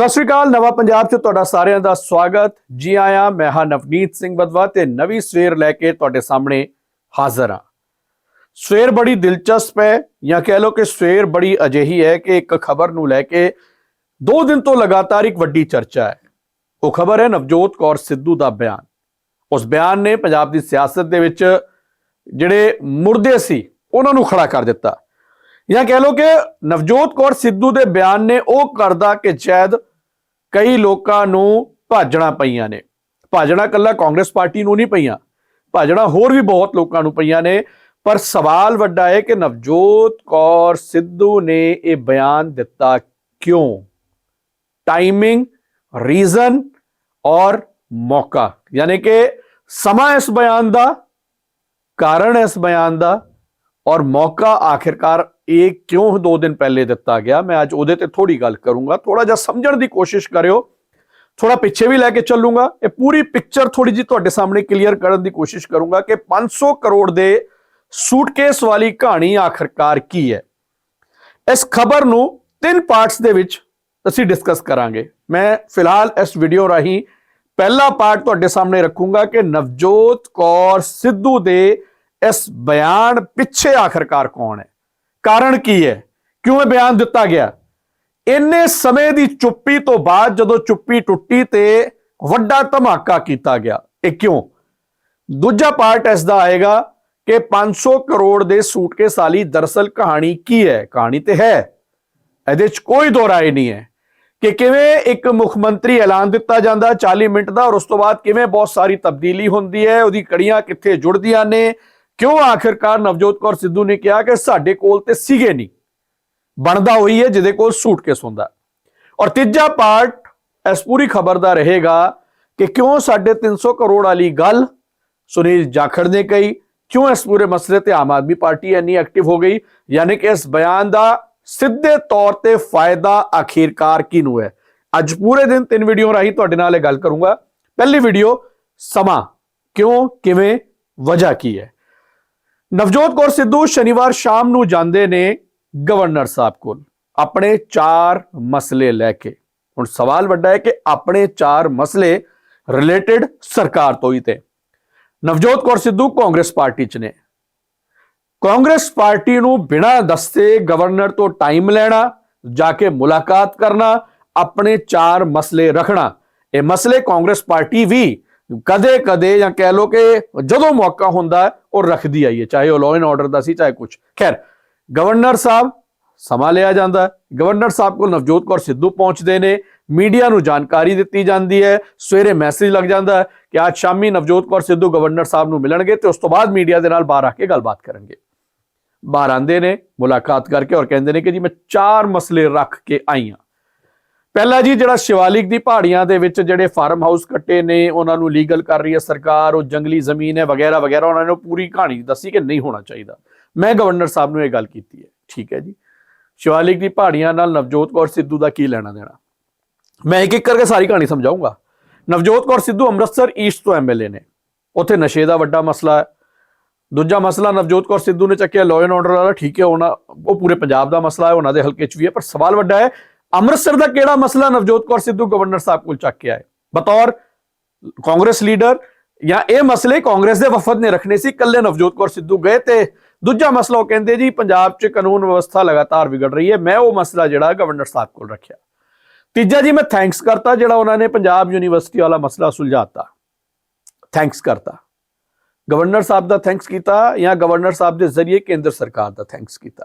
ਸਤਿ ਸ਼੍ਰੀ ਅਕਾਲ, ਨਵਾਂ ਪੰਜਾਬ 'ਚ ਤੁਹਾਡਾ ਸਾਰਿਆਂ ਦਾ ਸਵਾਗਤ। ਜੀ ਆਇਆਂ, ਮੈਂ ਹਾਂ ਨਵਨੀਤ ਸਿੰਘ ਬਦਵਾ ਤੇ ਨਵੀਂ ਸਵੇਰ ਲੈ ਕੇ ਤੁਹਾਡੇ ਸਾਹਮਣੇ ਹਾਜ਼ਰ ਹਾਂ। ਸਵੇਰ ਬੜੀ ਦਿਲਚਸਪ ਹੈ, ਜਾਂ ਕਹਿ ਲਓ ਕਿ ਸਵੇਰ ਬੜੀ ਅਜਿਹੀ ਹੈ ਕਿ ਇੱਕ ਖਬਰ ਨੂੰ ਲੈ ਕੇ ਦੋ ਦਿਨ ਤੋਂ ਲਗਾਤਾਰ ਇੱਕ ਵੱਡੀ ਚਰਚਾ ਹੈ। ਉਹ ਖਬਰ ਹੈ ਨਵਜੋਤ ਕੌਰ ਸਿੱਧੂ ਦਾ ਬਿਆਨ। ਉਸ ਬਿਆਨ ਨੇ ਪੰਜਾਬ ਦੀ ਸਿਆਸਤ ਦੇ ਵਿੱਚ ਜਿਹੜੇ ਮੁਰਦੇ ਸੀ, ਉਹਨਾਂ ਨੂੰ ਖੜਾ ਕਰ ਦਿੱਤਾ। ਜਾਂ ਕਹਿ ਲਓ ਕਿ ਨਵਜੋਤ ਕੌਰ ਸਿੱਧੂ ਦੇ ਬਿਆਨ ਨੇ ਉਹ ਕਰਦਾ ਕਿ ਸ਼ਾਇਦ ਕਈ ਲੋਕਾਂ ਨੂੰ ਭਾਜਣਾ ਪਈਆਂ ਨੇ। ਭਾਜਣਾ ਕੱਲਾ ਕਾਂਗਰਸ ਪਾਰਟੀ ਨੂੰ ਨਹੀਂ ਪਈਆਂ ਭਾਜਣਾ ਹੋਰ ਵੀ ਬਹੁਤ ਲੋਕਾਂ ਨੂੰ ਪਈਆਂ ਨੇ। ਪਰ ਸਵਾਲ ਵੱਡਾ ਹੈ ਕਿ ਨਵਜੋਤ ਕੌਰ ਸਿੱਧੂ ਨੇ ਇਹ ਬਿਆਨ ਦਿੱਤਾ ਕਿਉਂ? ਟਾਈਮਿੰਗ ਰੀਜ਼ਨ ਔਰ ਮੌਕਾ। ਯਾਨੀ ਕਿ ਸਮਾਂ ਇਸ ਬਿਆਨ ਦਾ, ਕਾਰਨ ਇਸ ਬਿਆਨ ਦਾ ਔਰ ਮੌਕਾ ਆਖਿਰਕਾਰ ਇਹ ਕਿਉਂ ਦੋ ਦਿਨ ਪਹਿਲੇ ਦਿੱਤਾ ਗਿਆ? ਮੈਂ ਅੱਜ ਉਹਦੇ ਤੇ ਥੋੜੀ ਗੱਲ ਕਰੂੰਗਾ। ਥੋੜਾ ਜਿਹਾ ਸਮਝਣ ਦੀ ਕੋਸ਼ਿਸ਼ ਕਰਿਓ। ਥੋੜਾ ਪਿੱਛੇ ਵੀ ਲੈ ਕੇ ਚੱਲੂੰਗਾ। ਇਹ ਪੂਰੀ ਪਿਕਚਰ ਥੋੜੀ ਜੀ ਤੁਹਾਡੇ ਸਾਹਮਣੇ ਕਲੀਅਰ ਕਰਨ ਦੀ ਕੋਸ਼ਿਸ਼ ਕਰੂੰਗਾ ਕਿ 500 ਕਰੋੜ ਦੇ ਸੂਟਕੇਸ ਵਾਲੀ ਕਹਾਣੀ ਆਖਿਰਕਾਰ ਕੀ ਹੈ। ਇਸ ਖਬਰ ਨੂੰ ਤਿੰਨ ਪਾਰਟਸ ਦੇ ਵਿੱਚ ਅਸੀਂ ਡਿਸਕਸ ਕਰਾਂਗੇ। ਮੈਂ ਫਿਲਹਾਲ ਇਸ ਵੀਡੀਓ ਰਾਹੀਂ ਪਹਿਲਾ ਪਾਰਟ ਤੁਹਾਡੇ ਸਾਹਮਣੇ ਰੱਖੂੰਗਾ ਕਿ ਨਵਜੋਤ ਕੌਰ ਸਿੱਧੂ ਦੇ ਇਸ ਬਿਆਨ ਪਿੱਛੇ ਆਖਰਕਾਰ ਕੌਣ ਹੈ। ਕਾਰਨ ਕੀ ਹੈ? ਕਿਉਂ ਇਹ ਬਿਆਨ ਦਿੱਤਾ ਗਿਆ? ਇੰਨੇ ਸਮੇਂ ਦੀ ਚੁੱਪੀ ਤੋਂ ਬਾਅਦ ਜਦੋਂ ਚੁੱਪੀ ਟੁੱਟੀ ਤੇ ਵੱਡਾ ਧਮਾਕਾ ਕੀਤਾ ਗਿਆ। ਇਹ ਕਿਉਂ? ਦੂਜਾ ਪਾਰਟ ਇਸ ਦਾ ਆਏਗਾ ਕਿ 500 ਕਰੋੜ ਦੇ ਸੂਟਕੇਸ ਵਾਲੀ ਦਰਸਲ ਕਹਾਣੀ ਕੀ ਹੈ? ਕਹਾਣੀ ਤੇ ਹੈ। ਇਹਦੇ 'ਚ ਕੋਈ ਦੋ ਰਾਏ ਨਹੀਂ ਹੈ ਕਿ ਕਿਵੇਂ ਇੱਕ ਮੁੱਖ ਮੰਤਰੀ ਐਲਾਨ ਦਿੱਤਾ ਜਾਂਦਾ 40 ਮਿੰਟ ਦਾ, ਔਰ ਉਸ ਤੋਂ ਬਾਅਦ ਕਿਵੇਂ ਬਹੁਤ ਸਾਰੀ ਤਬਦੀਲੀ ਹੁੰਦੀ ਹੈ, ਉਹਦੀ ਕੜੀਆਂ ਕਿੱਥੇ ਜੁੜਦੀਆਂ ਨੇ ਕਿਉਂ ਆਖਿਰਕਾਰ ਨਵਜੋਤ ਕੌਰ ਸਿੱਧੂ ਨੇ ਕਿਹਾ ਕਿ ਸਾਡੇ ਕੋਲ ਤੇ ਸੀਗੇ ਨਹੀਂ ਬਣਦਾ ਹੋਈ ਹੈ ਜਿਹਦੇ ਕੋਲ ਸੂਟਕੇਸ ਹੁੰਦਾ ਔਰ ਤੀਜਾ ਪਾਰਟ ਇਸ ਪੂਰੀ ਖਬਰ ਦਾ ਰਹੇਗਾ ਕਿ ਕਿਉਂ ਸਾਡੇ 300 ਕਰੋੜ ਵਾਲੀ ਗੱਲ ਸੁਨੀਲ ਜਾਖੜ ਨੇ ਕਹੀ ਕਿਉਂ ਇਸ ਪੂਰੇ ਮਸਲੇ ਤੇ ਆਮ ਆਦਮੀ ਪਾਰਟੀ ਇੰਨੀ ਐਕਟਿਵ ਹੋ ਗਈ ਯਾਨੀ ਕਿ ਇਸ ਬਿਆਨ ਦਾ ਸਿੱਧੇ ਤੌਰ ਤੇ ਫਾਇਦਾ ਆਖਿਰਕਾਰ ਕਿਹਨੂੰ ਹੈ ਅੱਜ ਪੂਰੇ ਦਿਨ ਤਿੰਨ ਵੀਡੀਓ ਰਾਹੀਂ ਤੁਹਾਡੇ ਨਾਲ ਇਹ ਗੱਲ ਕਰੂੰਗਾ ਪਹਿਲੀ ਵੀਡੀਓ ਸਮਾਂ ਕਿਉਂ ਕਿਵੇਂ ਵਜ੍ਹਾ ਕੀ ਹੈ ਨਵਜੋਤ ਕੌਰ ਸਿੱਧੂ ਸ਼ਨੀਵਾਰ ਸ਼ਾਮ ਨੂੰ ਜਾਂਦੇ ਨੇ ਗਵਰਨਰ ਸਾਹਿਬ ਕੋਲ। ਆਪਣੇ ਚਾਰ ਮਸਲੇ ਲੈ ਕੇ। ਹੁਣ ਸਵਾਲ ਵੱਡਾ ਹੈ ਕਿ ਆਪਣੇ ਚਾਰ ਮਸਲੇ ਰਿਲੇਟਡ ਸਰਕਾਰ ਤੋਂ ਹੀ ਤੇ। ਨਵਜੋਤ ਕੌਰ ਸਿੱਧੂ ਕਾਂਗਰਸ ਪਾਰਟੀ 'ਚ ਨੇ। ਕਾਂਗਰਸ ਪਾਰਟੀ ਨੂੰ ਬਿਨਾਂ ਦੱਸੇ ਗਵਰਨਰ ਤੋਂ ਟਾਈਮ ਲੈਣਾ, ਜਾ ਕੇ ਮੁਲਾਕਾਤ ਕਰਨਾ, ਆਪਣੇ ਚਾਰ ਮਸਲੇ ਰੱਖਣਾ, ਇਹ ਮਸਲੇ ਕਾਂਗਰਸ ਪਾਰਟੀ ਵੀ ਕਦੇ ਕਦੇ ਜਾਂ ਕਹਿ ਲੋ ਕਿ ਜਦੋਂ ਮੌਕਾ ਹੁੰਦਾ ਉਹ ਰੱਖਦੀ ਆਈ ਹੈ, ਚਾਹੇ ਉਹ ਲਾਅ ਐਂਡ ਆਰਡਰ ਦਾ ਸੀ, ਚਾਹੇ ਕੁਝ ਖੈਰ ਗਵਰਨਰ ਸਾਹਿਬ ਸਮਾਂ ਲਿਆ ਜਾਂਦਾ ਗਵਰਨਰ ਸਾਹਿਬ ਕੋਲ ਨਵਜੋਤ ਕੌਰ ਸਿੱਧੂ ਪਹੁੰਚਦੇ ਨੇ। ਮੀਡੀਆ ਨੂੰ ਜਾਣਕਾਰੀ ਦਿੱਤੀ ਜਾਂਦੀ ਹੈ। ਸਵੇਰੇ ਮੈਸੇਜ ਲੱਗ ਜਾਂਦਾ ਹੈ ਕਿ ਅੱਜ ਸ਼ਾਮੀ ਨਵਜੋਤ ਕੌਰ ਸਿੱਧੂ ਗਵਰਨਰ ਸਾਹਿਬ ਨੂੰ ਮਿਲਣਗੇ ਤੇ ਉਸ ਤੋਂ ਬਾਅਦ ਮੀਡੀਆ ਦੇ ਨਾਲ ਬਾਹਰ ਆ ਕੇ ਗੱਲਬਾਤ ਕਰਨਗੇ। ਬਾਹਰ ਆਂਦੇ ਨੇ, ਮੁਲਾਕਾਤ ਕਰਕੇ ਔਰ ਕਹਿੰਦੇ ਨੇ ਕਿ ਜੀ ਮੈਂ ਚਾਰ ਮਸਲੇ ਰੱਖ ਕੇ ਆਈ ਹਾਂ। ਪਹਿਲਾ ਜੀ, ਜਿਹੜਾ ਸ਼ਿਵਾਲਿਕ ਦੀ ਪਹਾੜੀਆਂ ਦੇ ਵਿੱਚ ਜਿਹੜੇ ਫਾਰਮ ਹਾਊਸ ਕੱਟੇ ਨੇ, ਉਹਨਾਂ ਨੂੰ ਲੀਗਲ ਕਰ ਰਹੀ ਹੈ ਸਰਕਾਰ, ਉਹ ਜੰਗਲੀ ਜ਼ਮੀਨ ਹੈ, ਵਗੈਰਾ ਵਗੈਰਾ, ਉਹਨਾਂ ਨੇ ਪੂਰੀ ਕਹਾਣੀ ਦੱਸੀ ਕਿ ਨਹੀਂ ਹੋਣਾ ਚਾਹੀਦਾ। ਮੈਂ ਗਵਰਨਰ ਸਾਹਿਬ ਨੂੰ ਇਹ ਗੱਲ ਕੀਤੀ ਹੈ। ਠੀਕ ਹੈ ਜੀ। ਸ਼ਿਵਾਲਿਕ ਦੀ ਪਹਾੜੀਆਂ ਨਾਲ ਨਵਜੋਤ ਕੌਰ ਸਿੱਧੂ ਦਾ ਕੀ ਲੈਣਾ ਦੇਣਾ? ਮੈਂ ਇੱਕ ਇੱਕ ਕਰਕੇ ਸਾਰੀ ਕਹਾਣੀ ਸਮਝਾਉਂਗਾ ਨਵਜੋਤ ਕੌਰ ਸਿੱਧੂ ਅੰਮ੍ਰਿਤਸਰ ਈਸਟ ਤੋਂ ਐਮਐਲਏ ਨੇ। ਉੱਥੇ ਨਸ਼ੇ ਦਾ ਵੱਡਾ ਮਸਲਾ ਹੈ। ਦੂਜਾ ਮਸਲਾ, ਨਵਜੋਤ ਕੌਰ ਸਿੱਧੂ ਨੇ ਚੱਕਿਆ ਲਾਅ ਐਂਡ ਆਰਡਰ ਵਾਲਾ। ਠੀਕ ਹੈ, ਉਹਨਾਂ ਉਹ ਪੂਰੇ ਪੰਜਾਬ ਦਾ ਮਸਲਾ ਹੈ, ਉਹਨਾਂ ਦੇ ਹਲਕੇ 'ਚ ਵੀ ਹੈ, ਪਰ ਸਵਾਲ ਵੱਡਾ ਹੈ ਅੰਮ੍ਰਿਤਸਰ ਦਾ ਕਿਹੜਾ ਮਸਲਾ ਨਵਜੋਤ ਕੌਰ ਸਿੱਧੂ ਗਵਰਨਰ ਸਾਹਿਬ ਕੋਲ ਚੱਕ ਕੇ ਆਏ ਬਤੌਰ ਕਾਂਗਰਸ ਲੀਡਰ ਜਾਂ ਇਹ ਮਸਲੇ ਕਾਂਗਰਸ ਦੇ ਵਫਦ ਨੇ ਰੱਖਣੇ ਸੀ ਕੱਲੇ ਨਵਜੋਤ ਕੌਰ ਸਿੱਧੂ ਗਏ ਤੇ ਦੂਜਾ ਮਸਲਾ ਉਹ ਕਹਿੰਦੇ ਜੀ ਪੰਜਾਬ 'ਚ ਕਾਨੂੰਨ ਵਿਵਸਥਾ ਲਗਾਤਾਰ ਵਿਗੜ ਰਹੀ ਹੈ ਮੈਂ ਉਹ ਮਸਲਾ ਜਿਹੜਾ ਗਵਰਨਰ ਸਾਹਿਬ ਕੋਲ ਰੱਖਿਆ ਤੀਜਾ ਜੀ ਮੈਂ ਥੈਂਕਸ ਕਰਤਾ ਜਿਹੜਾ ਉਹਨਾਂ ਨੇ ਪੰਜਾਬ ਯੂਨੀਵਰਸਿਟੀ ਵਾਲਾ ਮਸਲਾ ਸੁਲਝਾਤਾ ਥੈਂਕਸ ਕਰਤਾ ਗਵਰਨਰ ਸਾਹਿਬ ਦਾ ਥੈਂਕਸ ਕੀਤਾ ਜਾਂ ਗਵਰਨਰ ਸਾਹਿਬ ਦੇ ਜ਼ਰੀਏ ਕੇਂਦਰ ਸਰਕਾਰ ਦਾ ਥੈਂਕਸ ਕੀਤਾ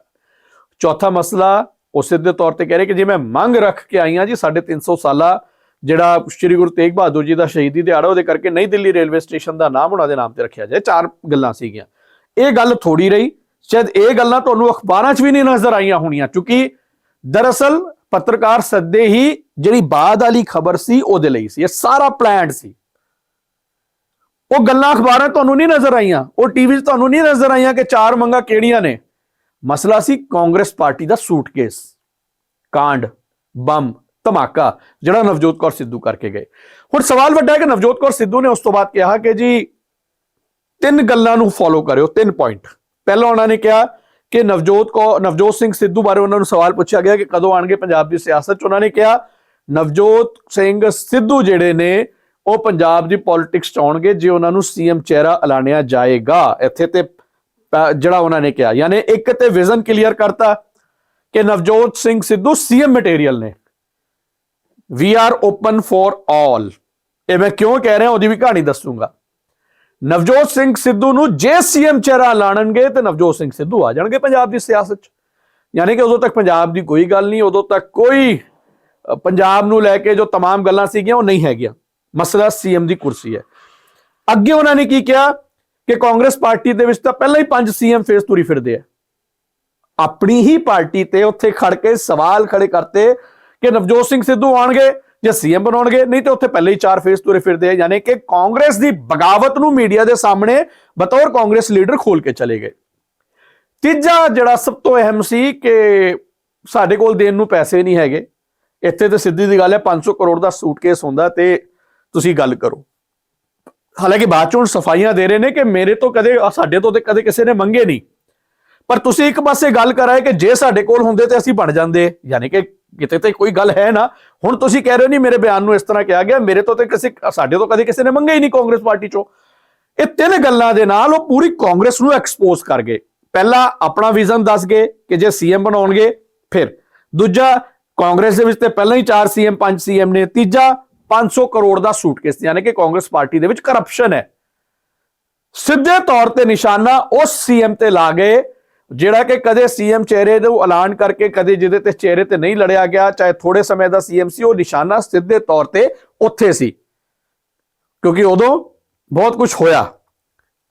ਚੌਥਾ ਮਸਲਾ ਉਹ ਸਿੱਧੇ ਤੌਰ ਤੇ ਕਹਿ ਰਹੇ ਕਿ ਜੇ ਮੈਂ ਮੰਗ ਰੱਖ ਕੇ ਆਈ ਹਾਂ ਜੀ 350 ਸਾਲਾ ਜਿਹੜਾ ਸ੍ਰੀ ਗੁਰੂ ਤੇਗ ਬਹਾਦਰ ਜੀ ਦਾ ਸ਼ਹੀਦੀ ਦਿਹਾੜਾ, ਉਹਦੇ ਕਰਕੇ ਨਹੀਂ ਦਿੱਲੀ ਰੇਲਵੇ ਸਟੇਸ਼ਨ ਦਾ ਨਾਮ ਉਹਨਾਂ ਦੇ ਨਾਮ ਤੇ ਰੱਖਿਆ ਜਾਏ। ਚਾਰ ਗੱਲਾਂ ਸੀਗੀਆਂ। ਇਹ ਗੱਲ ਥੋੜੀ ਰਹੀ। ਸ਼ਾਇਦ ਇਹ ਗੱਲਾਂ ਤੁਹਾਨੂੰ ਅਖਬਾਰਾਂ 'ਚ ਵੀ ਨਹੀਂ ਨਜ਼ਰ ਆਈਆਂ ਹੋਣੀਆਂ, ਕਿਉਂਕਿ ਦਰਅਸਲ ਪੱਤਰਕਾਰ ਸੱਦੇ ਹੀ ਜਿਹੜੀ ਬਾਅਦ ਵਾਲੀ ਖਬਰ ਸੀ, ਉਹਦੇ ਲਈ ਸੀ। ਇਹ ਸਾਰਾ ਪਲਾਨਡ ਸੀ। ਉਹ ਗੱਲਾਂ ਅਖਬਾਰਾਂ ਤੁਹਾਨੂੰ ਨਹੀਂ ਨਜ਼ਰ ਆਈਆਂ। ਉਹ ਟੀਵੀ 'ਚ ਤੁਹਾਨੂੰ ਨਹੀਂ ਨਜ਼ਰ ਆਈਆਂ ਕਿ ਚਾਰ ਮੰਗਾਂ ਕਿਹੜੀਆਂ ਨੇ। ਮਸਲਾ ਸੀ ਕਾਂਗਰਸ ਪਾਰਟੀ ਦਾ ਸੂਟਕੇਸ ਕਾਂਡ ਬੰਮ ਧਮਾਕਾ ਜਿਹੜਾ ਨਵਜੋਤ ਕੌਰ ਸਿੱਧੂ ਕਰਕੇ ਗਏ ਹੁਣ ਸਵਾਲ ਵੱਡਾ ਹੈ ਕਿ ਨਵਜੋਤ ਕੌਰ ਸਿੱਧੂ ਨੇ ਉਸ ਤੋਂ ਬਾਅਦ ਕਿਹਾ ਕਿ ਜੀ ਤਿੰਨ ਗੱਲਾਂ ਨੂੰ ਫੋਲੋ ਕਰਿਓ ਤਿੰਨ ਪੁਆਇੰਟ ਪਹਿਲਾਂ ਉਹਨਾਂ ਨੇ ਕਿਹਾ ਕਿ ਨਵਜੋਤ ਕੋ ਨਵਜੋਤ ਸਿੰਘ ਸਿੱਧੂ ਬਾਰੇ ਉਹਨਾਂ ਨੂੰ ਸਵਾਲ ਪੁੱਛਿਆ ਗਿਆ ਕਿ ਕਦੋਂ ਆਣਗੇ ਪੰਜਾਬ ਦੀ ਸਿਆਸਤ 'ਚ ਉਹਨਾਂ ਨੇ ਕਿਹਾ ਨਵਜੋਤ ਸਿੰਘ ਸਿੱਧੂ ਜਿਹੜੇ ਨੇ ਉਹ ਪੰਜਾਬ ਦੀ ਪੋਲਿਟਿਕਸ ਚ ਆਉਣਗੇ ਜੇ ਉਹਨਾਂ ਨੂੰ ਸੀਐਮ ਚਿਹਰਾ ਐਲਾਨਿਆ ਜਾਏਗਾ ਇੱਥੇ ਤੇ ਪ- ਜਿਹੜਾ ਉਹਨਾਂ ਨੇ ਕਿਹਾ ਯਾਨੀ ਇੱਕ ਤੇ ਵਿਜ਼ਨ ਕਲੀਅਰ ਕਰਤਾ ਕਿ ਨਵਜੋਤ ਸਿੰਘ ਸਿੱਧੂ ਸੀਐਮ ਮਟੀਰੀਅਲ ਨੇ we are open for all ਇਹ ਮੈਂ ਕਿਉਂ ਕਹਿ ਰਿਹਾ ਉਹਦੀ ਵੀ ਕਹਾਣੀ ਦੱਸੂਗਾ ਨਵਜੋਤ ਸਿੰਘ ਸਿੱਧੂ ਨੂੰ ਜੇ ਸੀਐਮ ਚਿਹਰਾ ਲਾਣਨਗੇ ਤੇ ਨਵਜੋਤ ਸਿੰਘ ਸਿੱਧੂ ਆ ਜਾਣਗੇ ਪੰਜਾਬ ਦੀ ਸਿਆਸਤ 'ਚ ਯਾਨੀ ਕਿ ਉਦੋਂ ਤੱਕ ਪੰਜਾਬ ਦੀ ਕੋਈ ਗੱਲ ਨਹੀਂ ਉਦੋਂ ਤੱਕ ਕੋਈ ਪੰਜਾਬ ਨੂੰ ਲੈ ਕੇ ਜੋ तमाम ਗੱਲਾਂ ਸੀਗੀਆਂ ਉਹ ਨਹੀਂ ਹੈਗੀਆਂ ਮਸਲਾ ਸੀਐਮ ਦੀ ਕੁਰਸੀ ਹੈ ਅੱਗੇ ਉਹਨਾਂ ਨੇ ਕੀ ਕਿਹਾ ਕਿ ਕਾਂਗਰਸ ਪਾਰਟੀ ਦੇ ਵਿੱਚ ਤਾਂ ਪਹਿਲਾਂ ਹੀ ਪੰਜ ਸੀਐਮ ਫੇਸ ਤੁਰੀ ਫਿਰਦੇ ਆ। ਆਪਣੀ ਹੀ ਪਾਰਟੀ ਤੇ ਉੱਥੇ ਖੜ ਕੇ ਸਵਾਲ ਖੜੇ ਕਰਤੇ ਕਿ ਨਵਜੋਤ ਸਿੰਘ ਸਿੱਧੂ ਆਣਗੇ ਜਾਂ ਸੀਐਮ ਬਣਾਉਣਗੇ, ਨਹੀਂ ਤੇ ਉੱਥੇ ਪਹਿਲੇ ਹੀ ਚਾਰ ਫੇਸ ਤੁਰੇ ਫਿਰਦੇ ਆ, ਯਾਨੀ ਕਿ ਕਾਂਗਰਸ ਦੀ ਬਗਾਵਤ ਨੂੰ ਮੀਡੀਆ ਦੇ ਸਾਹਮਣੇ ਬਤੌਰ ਕਾਂਗਰਸ ਲੀਡਰ ਖੋਲ ਕੇ ਚਲੇ ਗਏ। ਤੀਜਾ ਜਿਹੜਾ ਸਭ ਤੋਂ ਅਹਿਮ ਸੀ ਕਿ ਸਾਡੇ ਕੋਲ ਦੇਣ ਨੂੰ ਪੈਸੇ ਨਹੀਂ ਹੈਗੇ। ਇੱਥੇ ਤੇ ਸਿੱਧੀ ਦੀ ਗੱਲ ਹੈ 500 ਕਰੋੜ ਦਾ ਸੂਟਕੇਸ ਹੁੰਦਾ ਤੇ ਤੁਸੀਂ ਗੱਲ ਕਰੋ। ਹਾਲਾਂਕਿ ਬਾਅਦ ਚੋਂ ਹੁਣ ਸਫਾਈਆਂ ਦੇ ਰਹੇ ਨੇ ਕਿ ਮੇਰੇ ਤੋਂ ਕਦੇ ਸਾਡੇ ਤੋਂ ਤੇ ਕਦੇ ਕਿਸੇ ਨੇ ਮੰਗੇ ਨਹੀਂ। ਪਰ ਤੁਸੀਂ ਇੱਕ ਪਾਸੇ ਗੱਲ ਕਰਾਏ ਕਿ ਜੇ ਸਾਡੇ ਕੋਲ ਹੁੰਦੇ ਤੇ ਅਸੀਂ ਬਣ ਜਾਂਦੇ, ਯਾਨੀ ਕਿ ਕਿਤੇ ਤੇ ਕੋਈ ਗੱਲ ਹੈ ਨਾ। ਹੁਣ ਤੁਸੀਂ ਕਹਿ ਰਹੇ ਹੋ, ਨਹੀਂ, ਮੇਰੇ ਬਿਆਨ ਨੂੰ ਇਸ ਤਰ੍ਹਾਂ ਕਿਹਾ ਗਿਆ, ਮੇਰੇ ਤੋਂ ਤੇ ਕਿਸੇ, ਸਾਡੇ ਤੋਂ ਕਦੇ ਕਿਸੇ ਨੇ ਮੰਗੇ ਹੀ ਨਹੀਂ ਕਾਂਗਰਸ ਪਾਰਟੀ ਚੋਂ। ਇਹ ਤਿੰਨ ਗੱਲਾਂ ਦੇ ਨਾਲ ਉਹ ਪੂਰੀ ਕਾਂਗਰਸ ਨੂੰ ਐਕਸਪੋਜ਼ ਕਰ ਗਏ। ਪਹਿਲਾ ਆਪਣਾ ਵਿਜ਼ਨ ਦੱਸ ਗਏ ਕਿ ਜੇ ਸੀਐਮ ਬਣਾਉਣਗੇ, ਫਿਰ। ਦੂਜਾ, ਕਾਂਗਰਸ ਦੇ ਵਿੱਚ ਤੇ ਪਹਿਲਾਂ ਹੀ 4 ਸੀਐਮ 5 ਸੀਐਮ ਨੇ। ਤੀਜਾ 500 ਕਰੋੜ ਦਾ ਸੂਟਕੇਸ, ਯਾਨੀ ਕਿ ਕਾਂਗਰਸ ਪਾਰਟੀ ਦੇ ਵਿੱਚ ਕਰਪਸ਼ਨ ਹੈ। ਸਿੱਧੇ ਤੌਰ ਤੇ ਨਿਸ਼ਾਨਾ ਉਸ ਸੀਐਮ ਤੇ ਲਾ ਗਏ, ਜਿਹੜਾ ਕਿ ਕਦੇ ਸੀਐਮ ਚਿਹਰੇ ਨੂੰ ਐਲਾਨ ਕਰਕੇ, ਕਦੇ ਜਿਹਦੇ ਤੇ ਚਿਹਰੇ ਤੇ ਨਹੀਂ ਲੜਿਆ ਗਿਆ, ਚਾਹੇ ਥੋੜੇ ਸਮੇਂ ਦਾ ਸੀਐਮ ਸੀ, ਉਹ ਨਿਸ਼ਾਨਾ ਸਿੱਧੇ ਤੌਰ ਤੇ ਉੱਥੇ ਸੀ। ਕਿਉਂਕਿ ਉਦੋਂ ਬਹੁਤ ਕੁਝ ਹੋਇਆ।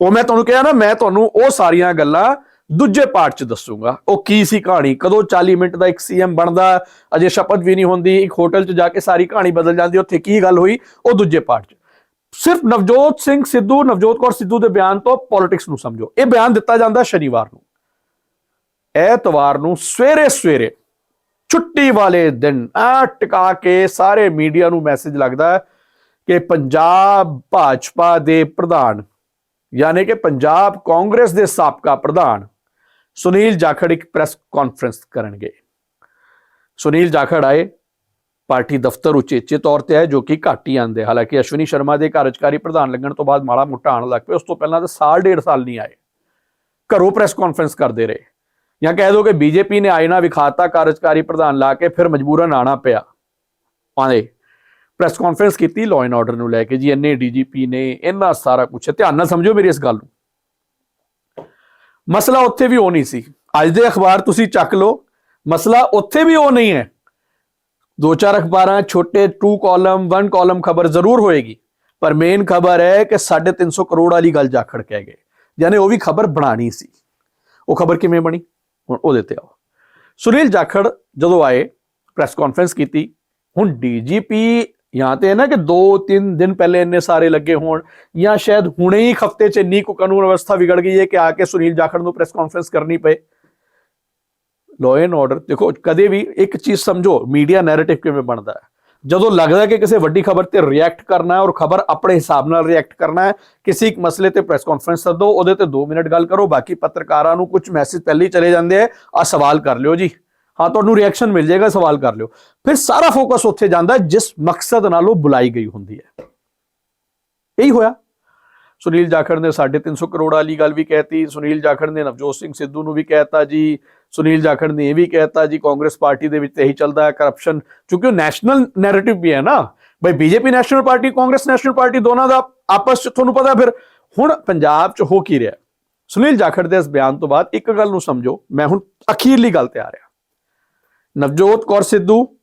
ਉਹ ਮੈਂ ਤੁਹਾਨੂੰ ਕਿਹਾ ਨਾ, ਮੈਂ ਤੁਹਾਨੂੰ ਉਹ ਸਾਰੀਆਂ ਗੱਲਾਂ ਦੂਜੇ ਪਾਰਟ 'ਚ ਦੱਸੂਗਾ। ਉਹ ਕੀ ਸੀ ਕਹਾਣੀ? ਕਦੋਂ 40 ਮਿੰਟ ਦਾ ਇੱਕ ਸੀਐਮ ਬਣਦਾ, ਅਜੇ ਸ਼ਪਥ ਵੀ ਨਹੀਂ ਹੁੰਦੀ, ਇੱਕ ਹੋਟਲ 'ਚ ਜਾ ਕੇ ਸਾਰੀ ਕਹਾਣੀ ਬਦਲ ਜਾਂਦੀ, ਉੱਥੇ ਕੀ ਗੱਲ ਹੋਈ? ਉਹ ਦੂਜੇ ਪਾਰਟ 'ਚ। ਸਿਰਫ ਨਵਜੋਤ ਸਿੰਘ ਸਿੱਧੂ, ਨਵਜੋਤ ਕੌਰ ਸਿੱਧੂ ਦੇ ਬਿਆਨ ਤੋਂ ਪੋਲਿਟਿਕਸ ਨੂੰ ਸਮਝੋ। ਇਹ ਬਿਆਨ ਦਿੱਤਾ ਜਾਂਦਾ ਸ਼ਨੀਵਾਰ ਨੂੰ। ਐਤਵਾਰ ਨੂੰ ਸਵੇਰੇ ਸਵੇਰੇ, ਛੁੱਟੀ ਵਾਲੇ ਦਿਨ, ਆ ਟਿਕਾ ਕੇ ਸਾਰੇ ਮੀਡੀਆ ਨੂੰ ਮੈਸੇਜ ਲੱਗਦਾ ਕਿ ਪੰਜਾਬ ਭਾਜਪਾ ਦੇ ਪ੍ਰਧਾਨ, ਯਾਨੀ ਕਿ ਪੰਜਾਬ ਕਾਂਗਰਸ ਦੇ ਸਾਬਕਾ ਪ੍ਰਧਾਨ ਸੁਨੀਲ ਜਾਖੜ ਇੱਕ ਪ੍ਰੈਸ ਕਾਨਫਰੰਸ ਕਰਨਗੇ। ਸੁਨੀਲ ਜਾਖੜ ਆਏ, ਪਾਰਟੀ ਦਫ਼ਤਰ ਉਚੇਚੇ ਤੌਰ ਤੇ ਹੈ ਜੋ ਕਿ ਘੱਟ ਹੀ ਆਂਦੇ ਹਾਲਾਂਕਿ ਅਸ਼ਵਨੀ ਸ਼ਰਮਾ ਦੇ ਕਾਰਜਕਾਰੀ ਪ੍ਰਧਾਨ ਲੱਗਣ ਤੋਂ ਬਾਅਦ ਮਾੜਾ ਮੋਟਾ ਆਉਣ ਲੱਗ ਪਏ ਉਸ ਤੋਂ ਪਹਿਲਾਂ ਤਾਂ ਸਾਲ ਡੇਢ ਸਾਲ ਨਹੀਂ ਆਏ। ਘਰੋਂ ਪ੍ਰੈਸ ਕਾਨਫਰੰਸ ਕਰਦੇ ਰਹੇ। ਜਾਂ ਕਹਿ ਦੋ ਕਿ ਬੀਜੇਪੀ ਨੇ ਆਇਨਾ ਵਿਖਾਤਾ ਕਾਰਜਕਾਰੀ ਪ੍ਰਧਾਨ ਲਾ ਕੇ, ਫਿਰ ਮਜਬੂਰਨ ਆਣਾ ਪਿਆ। ਆਂਦੇ, ਪ੍ਰੈਸ ਕਾਨਫਰੰਸ ਕੀਤੀ ਲਾਅ ਐਂਡ ਆਰਡਰ ਨੂੰ ਲੈ ਕੇ ਜੀ, ਇੰਨੇ ਡੀਜੀਪੀ ਨੇ, ਇੰਨਾ ਸਾਰਾ ਕੁਝ ਧਿਆਨ ਨਾਲ ਸਮਝੋ ਮੇਰੀ ਇਸ ਗੱਲ ਨੂੰ। ਮਸਲਾ ਉੱਥੇ ਵੀ ਉਹ ਨਹੀਂ ਸੀ ਅੱਜ ਦੇ ਅਖਬਾਰ ਤੁਸੀਂ ਚੱਕ ਲਓ ਮਸਲਾ ਉੱਥੇ ਵੀ ਉਹ ਨਹੀਂ ਹੈ ਦੋ ਚਾਰ ਅਖਬਾਰਾਂ ਛੋਟੇ 2 ਕਾਲਮ 1 ਕਾਲਮ ਖਬਰ ਜ਼ਰੂਰ ਹੋਏਗੀ ਪਰ ਮੇਨ ਖਬਰ ਹੈ ਕਿ 350 ਕਰੋੜ ਵਾਲੀ ਗੱਲ ਜਾਖੜ ਕਹਿ ਗਏ ਯਾਨੀ ਉਹ ਵੀ ਖਬਰ ਬਣਾਣੀ ਸੀ ਉਹ ਖਬਰ ਕਿਵੇਂ ਬਣੀ ਹੁਣ ਉਹਦੇ ਤੇ ਆਓ ਸੁਨੀਲ ਜਾਖੜ ਜਦੋਂ ਆਏ ਪ੍ਰੈਸ ਕਾਨਫਰੰਸ ਕੀਤੀ ਹੁਣ ਡੀਜੀਪੀ ਜਾਂ ਤੇ ਹੈ ਨਾ ਕਿ 2-3 ਦਿਨ ਪਹਿਲੇ ਇੰਨੇ ਸਾਰੇ ਲੱਗੇ ਹੋਣ ਜਾਂ ਸ਼ਾਇਦ ਹੁਣੇ ਹੀ ਹਫ਼ਤੇ 'ਚ ਇੰਨੀ ਕੁ ਕਾਨੂੰਨ ਵਿਵਸਥਾ ਵਿਗੜ ਗਈ ਹੈ ਕਿ ਆ ਕੇ ਸੁਨੀਲ ਜਾਖੜ ਨੂੰ ਪ੍ਰੈਸ ਕਾਨਫਰੰਸ ਕਰਨੀ ਪਏ। ਲਾਅ ਐਂਡ ਆਰਡਰ ਦੇਖੋ, ਕਦੇ ਵੀ ਇੱਕ ਚੀਜ਼ ਸਮਝੋ ਮੀਡੀਆ ਨੈਰੇਟਿਵ ਕਿਵੇਂ ਬਣਦਾ ਹੈ? ਜਦੋਂ ਲੱਗਦਾ ਕਿ ਕਿਸੇ ਵੱਡੀ ਖਬਰ ਤੇ ਰਿਐਕਟ ਕਰਨਾ ਹੈ ਔਰ ਖਬਰ ਆਪਣੇ ਹਿਸਾਬ ਨਾਲ ਰਿਐਕਟ ਕਰਨਾ ਹੈ, ਕਿਸੇ ਇੱਕ ਮਸਲੇ ਤੇ ਪ੍ਰੈਸ ਕਾਨਫਰੰਸ ਸੱਦੋ ਉਹਦੇ ਤੇ 2 ਮਿੰਟ ਗੱਲ ਕਰੋ, ਬਾਕੀ ਪੱਤਰਕਾਰਾਂ ਨੂੰ ਕੁਝ ਮੈਸੇਜ ਪਹਿਲੇ ਹੀ ਚਲੇ ਜਾਂਦੇ ਆ ਆ ਸਵਾਲ ਕਰ ਲਿਓ ਜੀ। ਹਾਂ, ਤੁਹਾਨੂੰ ਰਿਐਕਸ਼ਨ ਮਿਲ ਜਾਏਗਾ, ਸਵਾਲ ਕਰ ਲਿਓ। ਫਿਰ ਸਾਰਾ ਫੋਕਸ ਉੱਥੇ ਜਾਂਦਾ ਜਿਸ ਮਕਸਦ ਨਾਲ ਉਹ ਬੁਲਾਈ ਗਈ ਹੁੰਦੀ ਹੈ। ਇਹੀ ਹੋਇਆ। ਸੁਨੀਲ ਜਾਖੜ ਨੇ 350 ਕਰੋੜ ਵਾਲੀ ਗੱਲ ਵੀ ਕਹਿਤੀ, ਸੁਨੀਲ ਜਾਖੜ ਨੇ ਨਵਜੋਤ ਸਿੰਘ ਸਿੱਧੂ ਨੂੰ ਵੀ ਕਹਿਤਾ ਜੀ, ਸੁਨੀਲ ਜਾਖੜ ਨੇ ਇਹ ਵੀ ਕਹਿਤਾ ਜੀ, ਕਾਂਗਰਸ ਪਾਰਟੀ ਦੇ ਵਿੱਚ ਇਹੀ ਚੱਲਦਾ ਹੈ ਕਰਪਸ਼ਨ ਕਿਉਂਕਿ ਉਹ ਨੈਸ਼ਨਲ ਨੈਰੇਟਿਵ ਵੀ ਹੈ ਨਾ। ਬਈ BJP national party Congress national party ਦੋਨਾਂ ਦਾ ਆਪਸ ਚ, ਤੁਹਾਨੂੰ ਪਤਾ ਫਿਰ, ਹੁਣ ਪੰਜਾਬ ਚ ਹੋ ਕੀ ਰਿਹਾ? ਸੁਨੀਲ ਜਾਖੜ ਦੇ ਇਸ ਬਿਆਨ ਤੋਂ ਬਾਅਦ ਇੱਕ ਗੱਲ ਨੂੰ ਸਮਝੋ, ਮੈਂ ਹੁਣ ਅਖੀਰਲੀ ਗੱਲ ਤੇ ਆ ਰਿਹਾ। ਨਵਜੋਤ ਕੌਰ ਸਿੱਧੂ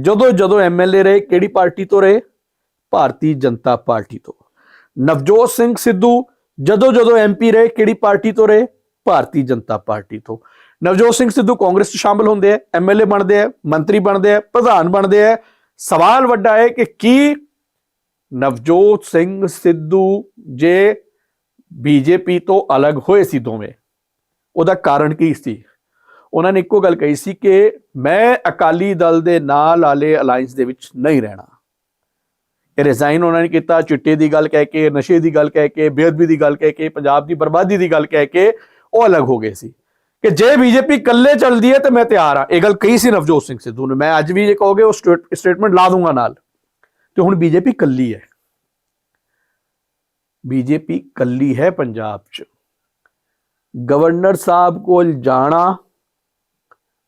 ਜਦੋਂ ਜਦੋਂ ਐਮਐਲਏ ਰਹੇ, ਕਿਹੜੀ ਪਾਰਟੀ ਤੋਂ ਰਹੇ? ਭਾਰਤੀ ਜਨਤਾ ਪਾਰਟੀ ਤੋਂ। ਨਵਜੋਤ ਸਿੰਘ ਸਿੱਧੂ ਜਦੋਂ ਜਦੋਂ ਐਮਪੀ ਰਹੇ, ਕਿਹੜੀ ਪਾਰਟੀ ਤੋਂ ਰਹੇ? ਭਾਰਤੀ ਜਨਤਾ ਪਾਰਟੀ ਤੋਂ। ਨਵਜੋਤ ਸਿੰਘ ਸਿੱਧੂ ਕਾਂਗਰਸ 'ਚ ਸ਼ਾਮਲ ਹੁੰਦੇ ਆ ਐਮਐਲਏ ਬਣਦੇ ਆ, ਮੰਤਰੀ ਬਣਦੇ ਆ, ਪ੍ਰਧਾਨ ਬਣਦੇ ਆ। ਸਵਾਲ ਵੱਡਾ ਹੈ ਕਿ ਕੀ ਨਵਜੋਤ ਸਿੰਘ ਸਿੱਧੂ ਜੇ ਬੀਜੇਪੀ ਤੋਂ ਅਲੱਗ ਹੋਏ ਸੀ ਦੋਵੇਂ? ਉਹਦਾ ਕਾਰਨ ਕੀ ਸੀ? ਉਹਨਾਂ ਨੇ ਇੱਕੋ ਗੱਲ ਕਹੀ ਸੀ ਕਿ ਮੈਂ ਅਕਾਲੀ ਦਲ ਦੇ ਨਾਲ ਵਾਲੇ ਅਲਾਈਅੰਸ ਦੇ ਵਿੱਚ ਨਹੀਂ ਰਹਿਣਾ। ਇਹ ਰਿਜ਼ਾਈਨ ਉਹਨਾਂ ਨੇ ਕੀਤਾ, ਚਿੱਟੇ ਦੀ ਗੱਲ ਕਹਿ ਕੇ, ਨਸ਼ੇ ਦੀ ਗੱਲ ਕਹਿ ਕੇ, ਬੇਅਦਬੀ ਦੀ ਗੱਲ ਕਹਿ ਕੇ, ਪੰਜਾਬ ਦੀ ਬਰਬਾਦੀ ਦੀ ਗੱਲ ਕਹਿ ਕੇ ਉਹ ਅਲੱਗ ਹੋ ਗਏ ਸੀ ਕਿ ਜੇ ਬੀਜੇਪੀ ਇਕੱਲੇ ਚੱਲਦੀ ਹੈ ਤੇ ਮੈਂ ਤਿਆਰ ਆ ਇਹ ਗੱਲ ਕਹੀ ਸੀ ਨਵਜੋਤ ਸਿੰਘ ਸਿੱਧੂ ਨੇ। ਮੈਂ ਅੱਜ ਵੀ ਜੇ ਕਹੋਗੇ ਉਹ ਸਟੇਟਮੈਂਟ ਲਾ ਦੂੰਗਾ ਨਾਲ। ਤੇ ਹੁਣ ਬੀਜੇਪੀ ਇਕੱਲੀ ਹੈ। ਬੀਜੇਪੀ ਇਕੱਲੀ ਹੈ ਪੰਜਾਬ 'ਚ। ਗਵਰਨਰ ਸਾਹਿਬ ਕੋਲ ਜਾਣਾ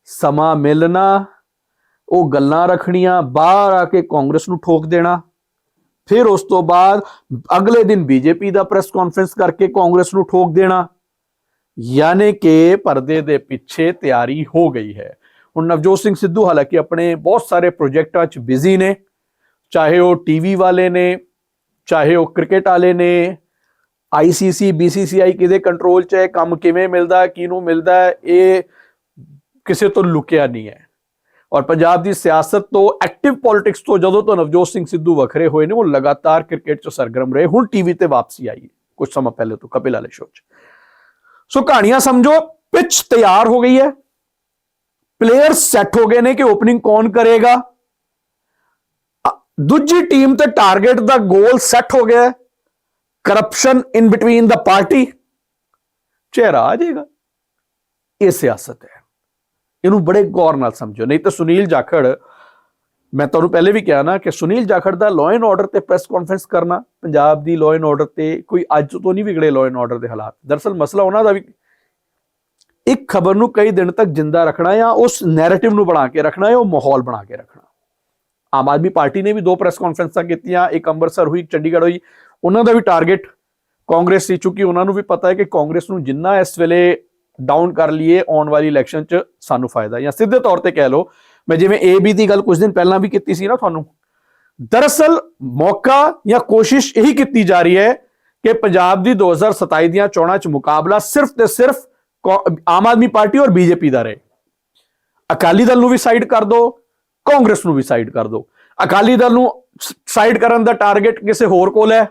ਸਮਾਂ ਮਿਲਣਾ ਉਹ ਗੱਲਾਂ ਰੱਖਣੀਆਂ ਬਾਹਰ ਆ ਕੇ ਕਾਂਗਰਸ ਨੂੰ ਠੋਕ ਦੇਣਾ। ਫਿਰ ਉਸ ਤੋਂ ਬਾਅਦ ਅਗਲੇ ਦਿਨ ਬੀਜੇਪੀ ਦਾ ਪ੍ਰੈਸ ਕਾਨਫਰੰਸ ਕਰਕੇ ਕਾਂਗਰਸ ਨੂੰ ਠੋਕ ਦੇਣਾ। ਯਾਨੀ ਕਿ ਪਰਦੇ ਦੇ ਪਿੱਛੇ ਤਿਆਰੀ ਹੋ ਗਈ ਹੈ। ਹੁਣ ਨਵਜੋਤ ਸਿੰਘ ਸਿੱਧੂ ਹਾਲਾਂਕਿ ਆਪਣੇ ਬਹੁਤ ਸਾਰੇ ਪ੍ਰੋਜੈਕਟਾਂ 'ਚ ਬਿਜ਼ੀ ਨੇ। ਚਾਹੇ ਉਹ ਟੀਵੀ ਵਾਲੇ ਨੇ ਚਾਹੇ ਉਹ ਕ੍ਰਿਕਟ ਵਾਲੇ ਨੇ ਆਈਸੀਸੀ ਬੀਸੀਸੀਆਈ ਕਿਹਦੇ ਕੰਟਰੋਲ 'ਚ ਹੈ ਕੰਮ ਕਿਵੇਂ ਮਿਲਦਾ ਕਿਹਨੂੰ ਮਿਲਦਾ ਹੈ, ਇਹ ਕਿਸੇ ਤੋਂ ਲੁਕਿਆ ਨਹੀਂ ਹੈ। ਔਰ ਪੰਜਾਬ ਦੀ ਸਿਆਸਤ ਤੋਂ ਐਕਟਿਵ ਪੋਲਿਟਿਕਸ ਤੋਂ ਜਦੋਂ ਤੋਂ ਨਵਜੋਤ ਸਿੰਘ ਸਿੱਧੂ ਵੱਖਰੇ ਹੋਏ ਨੇ, ਉਹ ਲਗਾਤਾਰ ਕ੍ਰਿਕਟ 'ਚ ਸਰਗਰਮ ਰਹੇ। ਹੁਣ ਟੀਵੀ ਤੇ ਵਾਪਸੀ ਆਈ ਹੈ ਕੁਝ ਸਮਾਂ ਪਹਿਲੇ ਤੋਂ, ਕਪਿਲ ਵਾਲੇ ਸ਼ੋਅ 'ਚ। ਸੋ ਕਹਾਣੀਆਂ ਸਮਝੋ ਪਿਚ ਤਿਆਰ ਹੋ ਗਈ ਹੈ। ਪਲੇਅਰ ਸੈੱਟ ਹੋ ਗਏ ਨੇ ਕਿ ਓਪਨਿੰਗ ਕੌਣ ਕਰੇਗਾ। ਅ- ਦੂਜੀ ਟੀਮ ਤੇ ਟਾਰਗੇਟ ਦਾ ਗੋਲ ਸੈੱਟ ਹੋ ਗਿਆ ਹੈ। Corruption in between the party ਚਿਹਰਾ ਆ ਜਾਏਗਾ। ਇਹ ਸਿਆਸਤ ਹੈ। ਇਹਨੂੰ ਬੜੇ ਗੌਰ ਨਾਲ ਸਮਝੋ ਨਹੀਂ ਤਾਂ ਸੁਨੀਲ ਜਾਖੜ, ਮੈਂ ਤੁਹਾਨੂੰ ਪਹਿਲੇ ਵੀ ਕਿਹਾ ਨਾ ਕਿ ਸੁਨੀਲ ਜਾਖੜ ਦਾ ਲਾਅ ਐਂਡ ਆਰਡਰ ਤੇ ਪ੍ਰੈਸ ਕਾਨਫਰੰਸ ਕਰਨਾ, ਪੰਜਾਬ ਦੀ ਲਾਅ ਐਂਡ ਆਰਡਰ ਤੇ ਕੋਈ ਅੱਜ ਤੋਂ ਨਹੀਂ ਵਿਗੜੇ ਲਾਅ ਐਂਡ ਆਰਡਰ ਦੇ ਹਾਲਾਤ। ਦਰਸਲ ਮਸਲਾ ਉਹਨਾਂ ਦਾ ਵੀ ਇੱਕ ਖਬਰ ਨੂੰ ਕਈ ਦਿਨ ਤੱਕ ਜਿੰਦਾ ਰੱਖਣਾ ਜਾਂ ਉਸ ਨੈਰੇਟਿਵ ਨੂੰ ਬਣਾ ਕੇ ਰੱਖਣਾ ਜਾਂ ਉਹ ਮਾਹੌਲ ਬਣਾ ਕੇ ਰੱਖਣਾ। ਆਮ ਆਦਮੀ ਪਾਰਟੀ ਨੇ ਵੀ ਦੋ ਪ੍ਰੈਸ ਕਾਨਫਰੰਸਾਂ ਕੀਤੀਆਂ, ਇੱਕ ਅੰਮ੍ਰਿਤਸਰ ਹੋਈ ਚੰਡੀਗੜ੍ਹ ਹੋਈ। ਉਹਨਾਂ ਦਾ ਵੀ ਟਾਰਗੇਟ ਕਾਂਗਰਸ ਸੀ ਚੁੱਕੀ ਉਹਨਾਂ ਨੂੰ ਵੀ ਪਤਾ ਹੈ ਕਿ ਕਾਂਗਰਸ ਨੂੰ ਜਿੰਨਾ ਇਸ ਵੇਲੇ ਡਾਊਨ ਕਰ ਲਈਏ ਆਉਣ ਵਾਲੀ ਇਲੈਕਸ਼ਨ 'ਚ ਸਾਨੂੰ ਫਾਇਦਾ। ਜਾਂ ਸਿੱਧੇ ਤੌਰ ਤੇ ਕਹਿ ਲਓ, ਮੈਂ ਜਿਵੇਂ ਏਬੀ ਦੀ ਗੱਲ ਕੁਝ ਦਿਨ ਪਹਿਲਾਂ ਵੀ ਕੀਤੀ ਸੀ ਨਾ ਤੁਹਾਨੂੰ। ਦਰਅਸਲ ਮੌਕਾ ਜਾਂ ਕੋਸ਼ਿਸ਼ ਇਹੀ ਕੀਤੀ ਜਾ ਰਹੀ ਹੈ ਕਿ ਪੰਜਾਬ ਦੀ 2027 ਦੀਆਂ ਚੋਣਾਂ 'ਚ ਮੁਕਾਬਲਾ ਸਿਰਫ ਤੇ ਸਿਰਫ ਕੌ- ਆਮ ਆਦਮੀ ਪਾਰਟੀ ਔਰ ਬੀਜੇਪੀ ਦਾ ਰਹੇ। ਅਕਾਲੀ ਦਲ ਨੂੰ ਵੀ ਸਾਈਡ ਕਰ ਦਿਓ ਕਾਂਗਰਸ ਨੂੰ ਵੀ ਸਾਈਡ ਕਰ ਦਿਓ ਅਕਾਲੀ ਦਲ ਨੂੰ ਸਾਈਡ ਕਰਨ ਦਾ ਟਾਰਗੇਟ ਕਿਸੇ ਹੋਰ ਕੋਲ ਹੈ।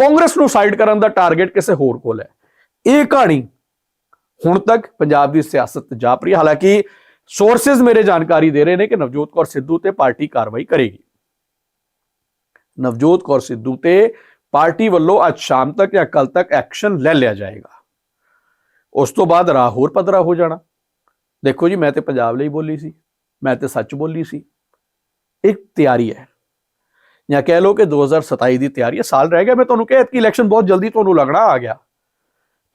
ਕਾਂਗਰਸ ਨੂੰ ਸਾਈਡ ਕਰਨ ਦਾ ਟਾਰਗੇਟ ਕਿਸੇ ਹੋਰ ਕੋਲ ਹੈ। ਇਹ ਕਹਾਣੀ ਹੁਣ ਤੱਕ ਪੰਜਾਬ ਦੀ ਸਿਆਸਤ ਜਾਪ ਰਹੀ ਹੈ। ਹਾਲਾਂਕਿ ਸੋਰਸਸ ਮੇਰੇ ਜਾਣਕਾਰੀ ਦੇ ਰਹੇ ਨੇ ਕਿ ਨਵਜੋਤ ਕੌਰ ਸਿੱਧੂ ਤੇ ਪਾਰਟੀ ਕਾਰਵਾਈ ਕਰੇਗੀ। ਨਵਜੋਤ ਕੌਰ ਸਿੱਧੂ ਤੇ ਪਾਰਟੀ ਵੱਲੋਂ ਅੱਜ ਸ਼ਾਮ ਤੱਕ ਜਾਂ ਕੱਲ ਤੱਕ ਐਕਸ਼ਨ ਲੈ ਲਿਆ ਜਾਏਗਾ। ਉਸ ਤੋਂ ਬਾਅਦ ਰਾਹ ਹੋਰ ਪੱਧਰਾ ਹੋ ਜਾਣਾ। ਦੇਖੋ ਜੀ, ਮੈਂ ਤੇ ਪੰਜਾਬ ਲਈ ਬੋਲੀ ਸੀ, ਮੈਂ ਤੇ ਸੱਚ ਬੋਲੀ ਸੀ। ਇੱਕ ਤਿਆਰੀ ਹੈ। ਜਾਂ ਕਹਿ ਲਓ ਕਿ 2027 ਦੀ ਤਿਆਰੀ ਹੈ। ਸਾਲ ਰਹਿ ਗਿਆ, ਮੈਂ ਤੁਹਾਨੂੰ ਕਿਹਾ ਕਿ ਇਲੈਕਸ਼ਨ ਬਹੁਤ ਜਲਦੀ ਤੁਹਾਨੂੰ ਲੱਗਣਾ ਆ ਗਿਆ।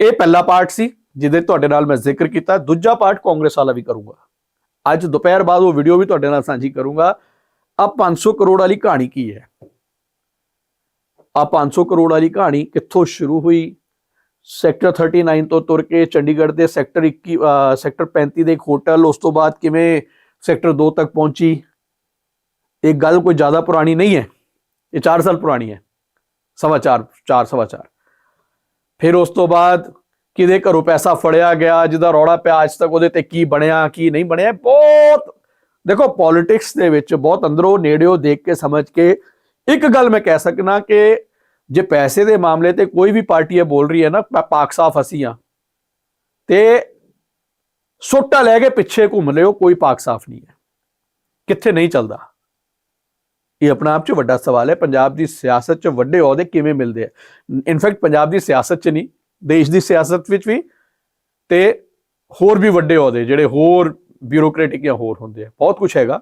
ਇਹ ਪਹਿਲਾ ਪਾਰਟ ਸੀ। ਜਿਹਦੇ ਤੁਹਾਡੇ ਨਾਲ ਮੈਂ ਜ਼ਿਕਰ ਕੀਤਾ, ਦੂਜਾ ਪਾਰਟ ਕਾਂਗਰਸ ਵਾਲਾ ਵੀ ਕਰੂੰਗਾ। ਅੱਜ ਦੁਪਹਿਰ ਬਾਅਦ ਉਹ ਵੀਡੀਓ ਵੀ ਤੁਹਾਡੇ ਨਾਲ ਸਾਂਝੀ ਕਰੂੰਗਾ। ਆ 500 ਕਰੋੜ ਵਾਲੀ ਕਹਾਣੀ ਕੀ ਹੈ? ਆ 500 ਕਰੋੜ ਵਾਲੀ ਕਹਾਣੀ ਕਿੱਥੋਂ ਸ਼ੁਰੂ ਹੋਈ? ਸੈਕਟਰ 39 ਤੋਂ ਤੁਰ ਕੇ ਚੰਡੀਗੜ੍ਹ ਦੇ ਸੈਕਟਰ 21 ਸੈਕਟਰ 35 ਦੇ ਇੱਕ ਹੋਟਲ, ਉਸ ਤੋਂ ਬਾਅਦ ਕਿਵੇਂ ਸੈਕਟਰ 2 ਤੱਕ ਪਹੁੰਚੀ? ਇਹ ਗੱਲ ਕੋਈ ਜ਼ਿਆਦਾ ਪੁਰਾਣੀ ਨਹੀਂ ਹੈ। ਇਹ 4 ਸਾਲ ਪੁਰਾਣੀ ਹੈ। ਸਵਾ ਚਾਰ ਚਾਰ, ਸਵਾ ਚਾਰ। ਫਿਰ ਉਸ ਤੋਂ ਬਾਅਦ ਕਿਹਦੇ ਘਰੋਂ ਪੈਸਾ ਫੜਿਆ ਗਿਆ, ਜਿਹਦਾ ਰੌਲਾ ਪਿਆ, ਅੱਜ ਤੱਕ ਉਹਦੇ ਤੇ ਕੀ ਬਣਿਆ, ਕੀ ਨਹੀਂ ਬਣਿਆ ਬਹੁਤ, ਦੇਖੋ ਪੋਲਿਟਿਕਸ ਦੇ ਵਿੱਚ ਬਹੁਤ ਅੰਦਰੋਂ ਨੇੜਿਓ ਦੇਖ ਕੇ ਸਮਝ ਕੇ ਇੱਕ ਗੱਲ ਮੈਂ ਕਹਿ ਸਕਣਾ ਕਿ ਜੇ ਪੈਸੇ ਦੇ ਮਾਮਲੇ ਤੇ ਕੋਈ ਵੀ ਪਾਰਟੀ ਇਹ ਬੋਲ ਰਹੀ ਹੈ ਨਾ, ਮੈਂ ਪਾਕ ਸਾਫ਼ ਅਸੀਂ ਆ ਤੇ ਸੋਟਾ ਲੈ ਕੇ ਪਿੱਛੇ ਘੁੰਮ ਲਿਓ, ਕੋਈ ਪਾਕ ਸਾਫ਼ ਨਹੀਂ ਹੈ। ਕਿੱਥੇ ਨਹੀਂ ਚੱਲਦਾ। ਇਹ ਆਪਣਾ ਆਪ ਚ ਵੱਡਾ ਸਵਾਲ ਹੈ, ਪੰਜਾਬ ਦੀ ਸਿਆਸਤ ਚ ਵੱਡੇ ਅਹੁਦੇ ਕਿਵੇਂ ਮਿਲਦੇ ਆ? ਇਨਫੈਕਟ ਪੰਜਾਬ ਦੀ ਸਿਆਸਤ ਚ ਨਹੀਂ। ਦੇਸ਼ ਦੀ ਸਿਆਸਤ ਵਿੱਚ ਵੀ ਤੇ ਹੋਰ ਵੀ ਵੱਡੇ ਅਹੁਦੇ, ਜਿਹੜੇ ਹੋਰ ਬਿਊਰੋਕ੍ਰੈਟਿਕ ਜਾਂ ਹੋਰ ਹੁੰਦੇ ਆ, ਬਹੁਤ ਕੁਝ ਹੈਗਾ।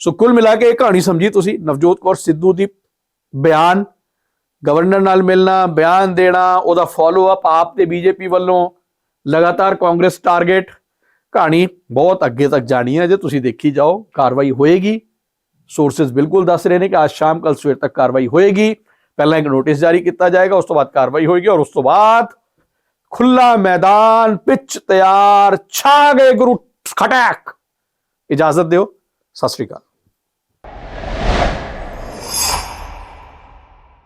ਸੋ ਕੁੱਲ ਮਿਲਾ ਕੇ ਇਹ ਕਹਾਣੀ ਸਮਝੀ ਤੁਸੀਂ, ਨਵਜੋਤ ਕੌਰ ਸਿੱਧੂ ਦੀ ਬਿਆਨ ਗਵਰਨਰ ਨਾਲ ਮਿਲਣਾ, ਬਿਆਨ ਦੇਣਾ, ਉਹਦਾ ਫਾਲੋ ਅਪ ਆਪ ਤੇ ਬੀਜੇਪੀ ਵੱਲੋਂ ਲਗਾਤਾਰ ਕਾਂਗਰਸ ਟਾਰਗੇਟ ਕਹਾਣੀ ਬਹੁਤ ਅੱਗੇ ਤੱਕ ਜਾਣੀ ਹੈ, ਜੇ ਤੁਸੀਂ ਦੇਖੀ ਜਾਓ, ਕਾਰਵਾਈ ਹੋਏਗੀ। ਸੋਰਸਸ ਬਿਲਕੁਲ ਦੱਸ ਰਹੇ ਨੇ ਕਿ ਅੱਜ ਸ਼ਾਮ ਕੱਲ ਸਵੇਰ ਤੱਕ ਕਾਰਵਾਈ ਹੋਏਗੀ। ਪਹਿਲਾਂ ਇੱਕ ਨੋਟਿਸ ਜਾਰੀ ਕੀਤਾ ਜਾਏਗਾ, ਉਸ ਤੋਂ ਬਾਅਦ ਕਾਰਵਾਈ ਹੋਏਗੀ ਔਰ ਉਸ ਤੋਂ ਬਾਅਦ ਖੁੱਲਾ ਮੈਦਾਨ, ਪਿੱਚ ਤਿਆਰ, ਛਾ ਗਏ ਗੁਰੂ ਖਟੈਕ। ਇਜਾਜ਼ਤ ਦਿਓ। ਸਤਿ ਸ਼੍ਰੀ ਅਕਾਲ।